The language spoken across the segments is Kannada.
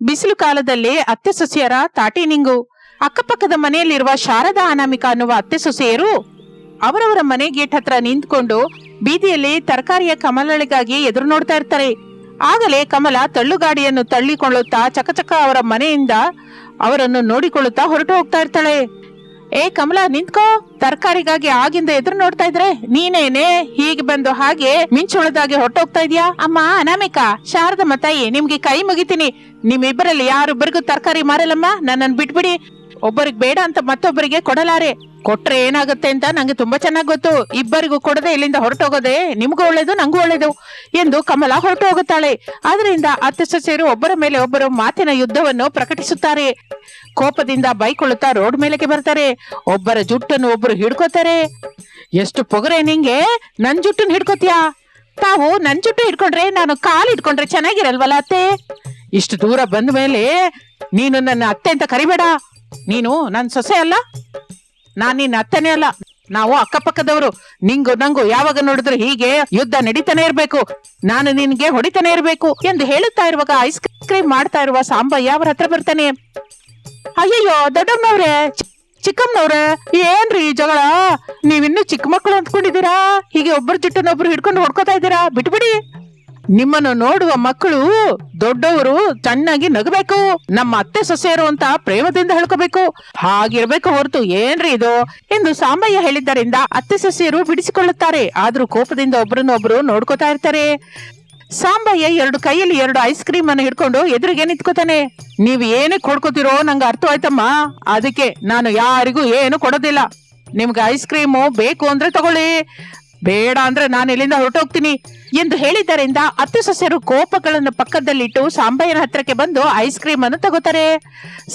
ಬಿಸಿಲು ಕಾಲದಲ್ಲಿ ಅತ್ತೆ ಸೊಸೆಯರ ತಾಟಿ ನಿಂಗು. ಅಕ್ಕಪಕ್ಕದ ಮನೆಯಲ್ಲಿರುವ ಶಾರದಾ ಅನಾಮಿಕಾ ಅನ್ನುವ ಅತ್ತೆ ಸೊಸೆಯರು ಅವರವರ ಮನೆ ಗೇಟ್ ಹತ್ರ ನಿಂತ್ಕೊಂಡು ಬೀದಿಯಲ್ಲಿ ತರಕಾರಿಯ ಕಮಲಗಳಿಗಾಗಿ ಎದುರು ನೋಡ್ತಾ ಇರ್ತಾರೆ. ಆಗಲೇ ಕಮಲ ತಳ್ಳುಗಾಡಿಯನ್ನು ತಳ್ಳಿಕೊಳ್ಳುತ್ತಾ ಚಕಚಕ ಅವರ ಮನೆಯಿಂದ ಅವರನ್ನು ನೋಡಿಕೊಳ್ಳುತ್ತಾ ಹೊರಟು ಹೋಗ್ತಾ ಇರ್ತಾಳೆ. ಏ ಕಮಲ, ನಿಂತ್ಕೋ. ತರಕಾರಿಗಾಗಿ ಆಗಿಂದ ಎದುರು ನೋಡ್ತಾ ಇದ್ರೆ ನೀನೇನೆ ಹೀಗೆ ಬಂದು ಹಾಗೆ ಮಿಂಚುಳದಾಗೆ ಹೊಟ್ಟೋಗ್ತಾ ಇದೀಯಾ? ಅಮ್ಮ, ಅನಾಮಿಕಾ, ಶಾರದಮ್ಮ ತಾಯಿ, ನಿಮ್ಗೆ ಕೈ ಮುಗಿತೀನಿ. ನಿಮ್ಮಿಬ್ಬರಲ್ಲಿ ಯಾರೊಬ್ಬರಿಗೂ ತರಕಾರಿ ಮಾರಲ್ಲಮ್ಮ? ನನ್ನನ್ನು ಬಿಟ್ಬಿಡಿ. ಒಬ್ಬರಿಗೆ ಬೇಡ ಅಂತ ಮತ್ತೊಬ್ಬರಿಗೆ ಕೊಡಲಾರೆ. ಕೊಟ್ರೆ ಏನಾಗುತ್ತೆ ಅಂತ ನಂಗೆ ತುಂಬಾ ಚೆನ್ನಾಗಿ ಗೊತ್ತು. ಇಬ್ಬರಿಗೂ ಕೊಡದೆ ಇಲ್ಲಿಂದ ಹೊರಟೋಗೋದೆ ನಿಮ್ಗೂ ಒಳ್ಳೇದು, ನಂಗೂ ಒಳ್ಳೇದು ಎಂದು ಕಮಲ ಹೊರಟು ಹೋಗುತ್ತಾಳೆ ಆದ್ರಿಂದ ಅತ್ತೆ ಸೊಸೆಯರು ಒಬ್ಬರ ಮೇಲೆ ಒಬ್ಬರು ಮಾತಿನ ಯುದ್ಧವನ್ನು ಪ್ರಕಟಿಸುತ್ತಾರೆ. ಕೋಪದಿಂದ ಬೈಕೊಳ್ಳುತ್ತಾ ರೋಡ್ ಮೇಲೆಗೆ ಬರ್ತಾರೆ ಒಬ್ಬರ ಜುಟ್ಟನ್ನು ಒಬ್ಬರು ಹಿಡ್ಕೋತಾರೆ. ಎಷ್ಟು ಪೊಗರೆ ನಿಂಗೆ? ನನ್ ಜುಟ್ಟನ್ನು ಹಿಡ್ಕೋತೀಯಾ? ತಾವು ನನ್ ಜುಟ್ಟು ಹಿಡ್ಕೊಂಡ್ರೆ ನಾನು ಕಾಲು ಹಿಡ್ಕೊಂಡ್ರೆ ಚೆನ್ನಾಗಿರಲ್ವಲ್ಲ ಅತ್ತೆ? ಇಷ್ಟು ದೂರ ಬಂದ ಮೇಲೆ ನೀನು ನನ್ನ ಅತ್ತೆ ಅಂತ ಕರಿಬೇಡ. ನೀನು ನನ್ನ ಸೊಸೆ ಅಲ್ಲ? ನಾನು ನಿನ್ನ ಅತ್ತೆನೇ ಅಲ್ಲ. ನಾವು ಅಕ್ಕಪಕ್ಕದವರು. ನಿಂಗು ನಂಗು ಯಾವಾಗ ನೋಡಿದ್ರು ಹೀಗೆ ಯುದ್ಧ ನಡೀತಾನೆ ಇರಬೇಕು. ನಾನು ನಿನ್ಗೆ ಹೊಡಿತಾನೆ ಇರಬೇಕು ಎಂದು ಹೇಳುತ್ತಾ ಇರುವಾಗ ಐಸ್ ಕ್ರೀಮ್ ಮಾಡ್ತಾ ಇರುವ ಸಾಂಬಯ್ಯ ಅವ್ರ ಹತ್ರ ಬರ್ತಾನೆ. ಅಯ್ಯಯ್ಯೋ, ದೊಡ್ಡಮ್ಮನವ್ರೆ ಚಿಕ್ಕಮ್ಮನವ್ರೆ, ಏನ್ರಿ ಜಗಳ? ನೀವಿನ್ನೂ ಚಿಕ್ಕ ಮಕ್ಕಳು ಅಂದ್ಕೊಂಡಿದ್ದೀರಾ? ಹೀಗೆ ಒಬ್ಬರು ಜುಟ್ಟನ್ನೊಬ್ರು ಹಿಡ್ಕೊಂಡು ಹೊಡ್ಕೋತಾ ಇದ್ದೀರಾ? ಬಿಟ್ಬಿಡಿ. ನಿಮ್ಮನ್ನು ನೋಡುವ ಮಕ್ಕಳು ದೊಡ್ಡವರು ಚೆನ್ನಾಗಿ ನಗಬೇಕು. ನಮ್ಮ ಅತ್ತೆ ಸೊಸೆಯರು ಅಂತ ಪ್ರೇಮದಿಂದ ಹೇಳ್ಕೋಬೇಕು. ಹಾಗಿರ್ಬೇಕು ಹೊರತು ಏನ್ರಿ ಇದು? ಎಂದು ಸಾಂಬಯ್ಯ ಹೇಳಿದ್ದರಿಂದ ಅತ್ತೆ ಸೊಸೆಯರು ಬಿಡಿಸಿಕೊಳ್ಳುತ್ತಾರೆ. ಆದ್ರೂ ಕೋಪದಿಂದ ಒಬ್ರನ್ನೊಬ್ರು ನೋಡ್ಕೋತಾ ಇರ್ತಾರೆ. ಸಾಂಬಯ್ಯ ಎರಡು ಕೈಯಲ್ಲಿ ಎರಡು ಐಸ್ ಕ್ರೀಮ್ ಅನ್ನು ಹಿಡ್ಕೊಂಡು ಎದುರಿಗೆ ನಿಂತ್ಕೋತಾನೆ. ನೀವ್ ಏನಕ್ಕೆ ಕೊಡ್ಕೋತಿರೋ ನಂಗೆ ಅರ್ಥ ಆಯ್ತಮ್ಮ ಅದಕ್ಕೆ ನಾನು ಯಾರಿಗೂ ಏನು ಕೊಡೋದಿಲ್ಲ. ನಿಮ್ಗೆ ಐಸ್ ಕ್ರೀಮು ಬೇಕು ಅಂದ್ರೆ ತಗೊಳ್ಳಿ. ಬೇಡ ಅಂದ್ರೆ ನಾನು ಇಲ್ಲಿಂದ ಹೊರಟೋಗ್ತೀನಿ ಎಂದು ಹೇಳಿದ್ದರಿಂದ ಅತ್ತೆ ಸೊಸೆಯರು ಕೋಪಗಳನ್ನು ಪಕ್ಕದಲ್ಲಿಟ್ಟು ಸಾಂಬಯ್ಯನ ಹತ್ರಕ್ಕೆ ಬಂದು ಐಸ್ ಕ್ರೀಮ್ ಅನ್ನು ತಗೋತಾರೆ.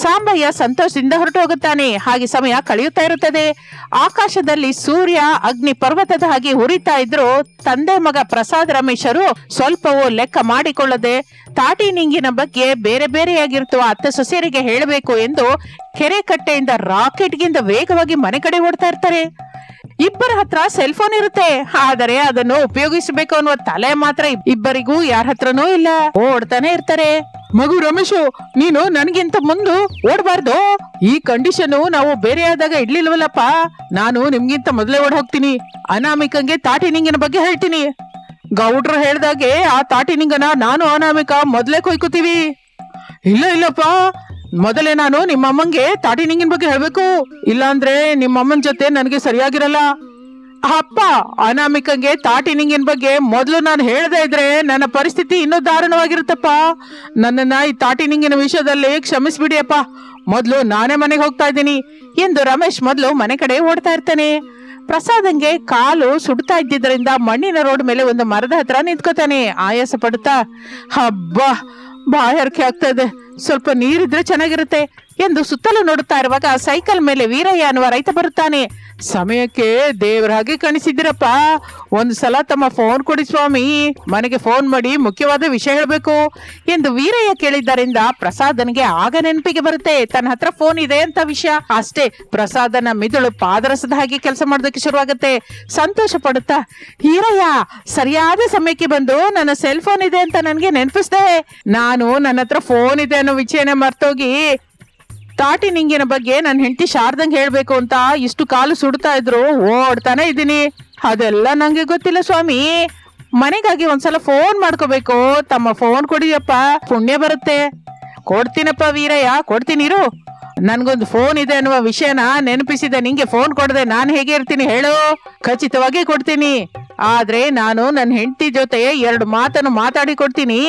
ಸಾಂಬಯ್ಯ ಸಂತೋಷದಿಂದ ಹೊರಟು ಹೋಗುತ್ತಾನೆ ಹಾಗೆ ಸಮಯ ಕಳೆಯುತ್ತಾ ಇರುತ್ತದೆ. ಆಕಾಶದಲ್ಲಿ ಸೂರ್ಯ, ಅಗ್ನಿ ಪರ್ವತದ ಹಾಗೆ ಉರಿತಾ ಇದ್ರು ತಂದೆ ಮಗ ಪ್ರಸಾದ್ ರಮೇಶರು ಸ್ವಲ್ಪವೂ ಲೆಕ್ಕ ಮಾಡಿಕೊಳ್ಳದೆ ತಾಟಿ ನಿಂಗಿನ ಬಗ್ಗೆ ಬೇರೆ ಬೇರೆಯಾಗಿರುವ ಅತ್ತ ಸೊಸೆಯರಿಗೆ ಹೇಳಬೇಕು ಎಂದು ಕೆರೆ ಕಟ್ಟೆಯಿಂದ ರಾಕೆಟ್ಗಿಂತ ವೇಗವಾಗಿ ಮನೆ ಕಡೆ ಓಡ್ತಾ ಇರ್ತಾರೆ. ಇಬ್ಬರ ಹತ್ರ ಸೆಲ್ ಫೋನ್ ಇರುತ್ತೆ. ಆದರೆ ಅದನ್ನು ಉಪಯೋಗಿಸಬೇಕು ಅನ್ನುವ ತಲೆ ಮಾತ್ರ ಇಬ್ಬರಿಗೂ ಯಾರ ಹತ್ರನೂ ಇಲ್ಲ. ಓಡ್ತಾನೆ ಇರ್ತಾರೆ. ಮಗು ರಮೇಶು, ನೀನು ನನಗಿಂತ ಮುಂದು ಓಡಬಾರ್ದು. ಈ ಕಂಡೀಷನ್ ನಾವು ಬೇರೆ ಆದಾಗ ಇಡ್ಲಿಲ್ವಲ್ಲಪ್ಪ. ನಾನು ನಿಮ್ಗಿಂತ ಮೊದಲೇ ಓಡ್ ಹೋಗ್ತೀನಿ ಅನಾಮಿಕಂಗೆ ತಾಟಿನಿಂಗ್ ಬಗ್ಗೆ ಹೇಳ್ತೀನಿ. ಗೌಡ್ರು ಹೇಳ್ದಾಗೆ ಆ ತಾಟಿನಿಂಗನ ನಾನು ಅನಾಮಿಕ ಮೊದಲೇ ಕೊಯ್ಕೋತೀವಿ. ಇಲ್ಲ, ಇಲ್ಲಪ್ಪ. ಮೊದಲೇ ನಾನು ನಿಮ್ಮ ಅಮ್ಮಂಗೆ ತಾಟಿ ನಿಂಗಿನ ಬಗ್ಗೆ ಹೇಳ್ಬೇಕು. ಇಲ್ಲಾಂದ್ರೆ ನಿಮ್ಮ ಅಮ್ಮನ ಜೊತೆ ನನಗೆ ಸರಿಯಾಗಿರಲ್ಲ. ಅಪ್ಪ, ಅನಾಮಿಕಂಗೆ ತಾಟಿ ನಿಂಗಿನ ಬಗ್ಗೆ ಮೊದಲು ನಾನು ಹೇಳದೇ ಇದ್ರೆ ನನ್ನ ಪರಿಸ್ಥಿತಿ ಇನ್ನೂ ದಾರುಣವಾಗಿರುತ್ತಪ್ಪ. ನನ್ನನ್ನ ಈ ತಾಟಿ ನಿಂಗಿನ ವಿಷಯದಲ್ಲಿ ಕ್ಷಮಿಸ್ಬಿಡಿ ಅಪ್ಪ ಮೊದಲು ನಾನೇ ಮನೆಗೆ ಹೋಗ್ತಾ ಇದ್ದೀನಿ. ಎಂದು ರಮೇಶ್ ಮೊದಲು ಮನೆ ಕಡೆ ಓಡ್ತಾ ಇರ್ತಾನೆ. ಪ್ರಸಾದಂಗೆ ಕಾಲು ಸುಡ್ತಾ ಇದ್ದಿದ್ದರಿಂದ ಮಣ್ಣಿನ ರೋಡ್ ಮೇಲೆ ಒಂದು ಮರದ ಹತ್ರ ನಿಂತ್ಕೋತಾನೆ. ಆಯಾಸ ಪಡುತ್ತಾ, ಹಬ್ಬ ಬಾಯಾರಿಕೆ ಆಗ್ತಾ ಇದೆ. ಸ್ವಲ್ಪ ನೀರಿದ್ರೆ ಚೆನ್ನಾಗಿರುತ್ತೆ. ಎಂದು ಸುತ್ತಲೂ ನೋಡುತ್ತಾ ಇರುವಾಗ ಸೈಕಲ್ ಮೇಲೆ ವೀರಯ್ಯ ಅನ್ನುವ ರೈತ ಬರುತ್ತಾನೆ. ಸಮಯಕ್ಕೆ ದೇವರ ಹಾಗೆ ಕಾಣಿಸಿದ್ದೀರಪ್ಪ. ಒಂದು ಸಲ ತಮ್ಮ ಫೋನ್ ಕೊಡಿ ಸ್ವಾಮಿ. ಮನೆಗೆ ಫೋನ್ ಮಾಡಿ ಮುಖ್ಯವಾದ ವಿಷಯ ಹೇಳಬೇಕು ಎಂದು ವೀರಯ್ಯ ಕೇಳಿದ್ದರಿಂದ ಪ್ರಸಾದನಿಗೆ ಆಗ ನೆನಪಿಗೆ ಬರುತ್ತೆ. ತನ್ನ ಹತ್ರ ಫೋನ್ ಇದೆ ಅಂತ ವಿಷಯ. ಅಷ್ಟೇ, ಪ್ರಸಾದನ ಮಿದುಳು ಪಾದರಸದ ಹಾಗೆ ಕೆಲಸ ಮಾಡೋದಕ್ಕೆ ಶುರುವಾಗುತ್ತೆ. ಸಂತೋಷ ಪಡುತ್ತಾ ಹೀರಯ್ಯ ಸರಿಯಾದ ಸಮಯಕ್ಕೆ ಬಂದು ನನ್ನ ಸೆಲ್ ಫೋನ್ ಇದೆ ಅಂತ ನನಗೆ ನೆನಪಿಸ್ದೆ. ನಾನು ನನ್ನ ಹತ್ರ ಫೋನ್ ಇದೆ ಅನ್ನೋ ವಿಷಯನ ಮರ್ತೋಗಿ ತಾಟಿ ನಿಂಗಿನ ಬಗ್ಗೆ ನನ್ನ ಹೆಂಡತಿ ಶಾರ್ದಂಗೆ ಹೇಳ್ಬೇಕು ಅಂತ ಇಷ್ಟು ಕಾಲು ಸುಡ್ತಾ ಇದ್ರು, ಓಡ್ತಾನೆ ಇದ್ದೀನಿ. ಅದೆಲ್ಲ ನಂಗೆ ಗೊತ್ತಿಲ್ಲ ಸ್ವಾಮಿ. ಮನೆಗಾಗಿ ಒಂದ್ಸಲ ಫೋನ್ ಮಾಡ್ಕೋಬೇಕು. ತಮ್ಮ ಫೋನ್ ಕೊಡಿಯಪ್ಪ, ಪುಣ್ಯ ಬರುತ್ತೆ. ಕೊಡ್ತೀನಪ್ಪ ವೀರಯ್ಯ, ಕೊಡ್ತೀನಿ ನನ್ಗೊಂದು ಫೋನ್ ಇದೆ ಅನ್ನುವ ವಿಷಯನ ನೆನಪಿಸಿದೆ. ನಿಂಗೆ ಫೋನ್ ಕೊಡದೆ ನಾನು ಹೇಗೆ ಇರ್ತೀನಿ ಹೇಳು. ಖಚಿತವಾಗಿ ಕೊಡ್ತೀನಿ. ಆದ್ರೆ ನಾನು ನನ್ನ ಹೆಂಡತಿ ಜೊತೆ ಎರಡು ಮಾತನ್ನು ಮಾತಾಡಿ ಕೊಡ್ತೀನಿ.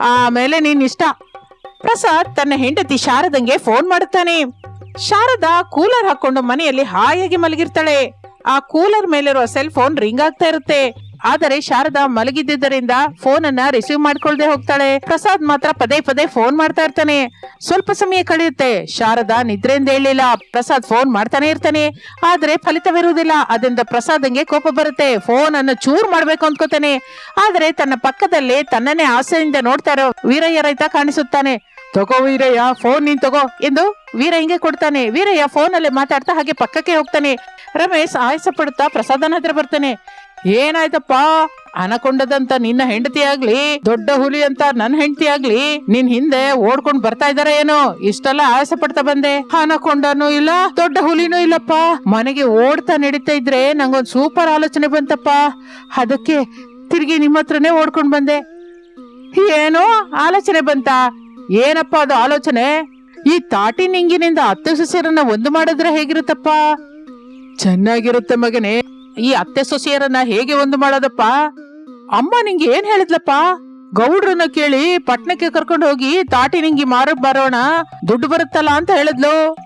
ಆಮೇಲೆ ನೀನ್ ಇಷ್ಟ ಪ್ರಸಾದ್ ತನ್ನ ಹೆಂಡತಿ ಶಾರದಂಗೆ ಫೋನ್ ಮಾಡುತ್ತಾನೆ. ಶಾರದಾ ಕೂಲರ್ ಹಾಕೊಂಡು ಮನೆಯಲ್ಲಿ ಹಾಯಾಗಿ ಮಲಗಿರ್ತಾಳೆ. ಆ ಕೂಲರ್ ಮೇಲಿರುವ ಸೆಲ್ ಫೋನ್ ರಿಂಗ್ ಆಗ್ತಾ ಇರುತ್ತೆ. ಆದರೆ ಶಾರದಾ ಮಲಗಿದ್ದರಿಂದ ಫೋನ್ ಅನ್ನ ರಿಸೀವ್ ಮಾಡ್ಕೊಳ್ದೆ ಹೋಗ್ತಾಳೆ. ಪ್ರಸಾದ್ ಮಾತ್ರ ಪದೇ ಪದೇ ಫೋನ್ ಮಾಡ್ತಾ ಇರ್ತಾನೆ. ಸ್ವಲ್ಪ ಸಮಯ ಕಳೆಯುತ್ತೆ. ಶಾರದಾ ನಿದ್ರೆಯಿಂದ ಹೇಳಿಲ್ಲ ಪ್ರಸಾದ್ ಫೋನ್ ಮಾಡ್ತಾನೆ ಇರ್ತಾನೆ. ಆದ್ರೆ ಫಲಿತವಿರುವುದಿಲ್ಲ. ಅದರಿಂದ ಪ್ರಸಾದಂಗೆ ಕೋಪ ಬರುತ್ತೆ. ಫೋನ್ ಅನ್ನು ಚೂರ್ ಮಾಡ್ಬೇಕು ಅನ್ಕೋತಾನೆ ಆದ್ರೆ ತನ್ನ ಪಕ್ಕದಲ್ಲಿ ತನ್ನನ್ನೇ ಆಸೆಯಿಂದ ನೋಡ್ತಾ ಇರೋ ವೀರಯ್ಯ ರೈತ ಕಾಣಿಸುತ್ತಾನೆ. ತಗೋ ವೀರಯ್ಯ ಫೋನ್ ನೀನ್ ತಗೋ. ಎಂದು ಹಿಂಗೆ ಕೊಡ್ತಾನೆ. ವೀರಯ್ಯ ಫೋನ್ ಅಲ್ಲೇ ಮಾತಾಡ್ತಾ ಹಾಗೆ ಪಕ್ಕಕ್ಕೆ ಹೋಗ್ತಾನೆ. ರಮೇಶ್ ಆಯಸ ಪಡುತ್ತಾ ಪ್ರಸಾದನ ಹತ್ರ ಬರ್ತಾನೆ. ಏನಾಯ್ತಪ್ಪ? ಅನಕೊಂಡದಂತ ನಿನ್ನ ಹೆಂಡತಿ ಆಗ್ಲಿ, ದೊಡ್ಡ ಹುಲಿ ಅಂತ ನನ್ನ ಹೆಂಡತಿ ಆಗ್ಲಿ, ನಿನ್ ಹಿಂದೆ ಓಡ್ಕೊಂಡ್ ಬರ್ತಾ ಇದಾರೆ ಏನು? ಇಷ್ಟೆಲ್ಲ ಆಯಾಸ ಪಡ್ತಾ ಬಂದೆ. ಅನಕೊಂಡನು ಇಲ್ಲ, ದೊಡ್ಡ ಹುಲಿನೂ ಇಲ್ಲಪ್ಪ. ಮನೆಗೆ ಓಡ್ತಾ ನಡೀತಾ ಇದ್ರೆ ನಂಗೊಂದ್ ಸೂಪರ್ ಆಲೋಚನೆ ಬಂತಪ್ಪ. ಅದಕ್ಕೆ ತಿರುಗಿ ನಿಮ್ಮ ಹತ್ರನೇ ಓಡ್ಕೊಂಡ್ ಬಂದೆ. ಏನೋ ಆಲೋಚನೆ ಬಂತ? ಏನಪ್ಪ ಅದು ಆಲೋಚನೆ? ಈ ತಾಟಿ ನಿಂಗಿನಿಂದ ಅತ್ತೆ ಸೊಸೆಯರನ್ನ ಒಂದು ಮಾಡಿದ್ರೆ ಹೇಗಿರುತ್ತಪ್ಪ? ಚೆನ್ನಾಗಿರುತ್ತೆ ಮಗನೇ. ಈ ಅತ್ತೆ ಸೊಸೆಯರನ್ನ ಹೇಗೆ ಒಂದು ಮಾಡೋದಪ್ಪ? ಅಮ್ಮ ನಿಂಗೆ ಏನ್ ಹೇಳಿದ್ಲಪ್ಪ? ಗೌಡ್ರನ್ನ ಕೇಳಿ ಪಟ್ನಕ್ಕೆ ಕರ್ಕೊಂಡು ಹೋಗಿ ತಾಟಿ ನಿಂಗಿ ಮಾರಕ್ ಬರೋಣ, ದುಡ್ಡು ಬರುತ್ತಲ್ಲ ಅಂತ ಹೇಳಿದ್ಲು.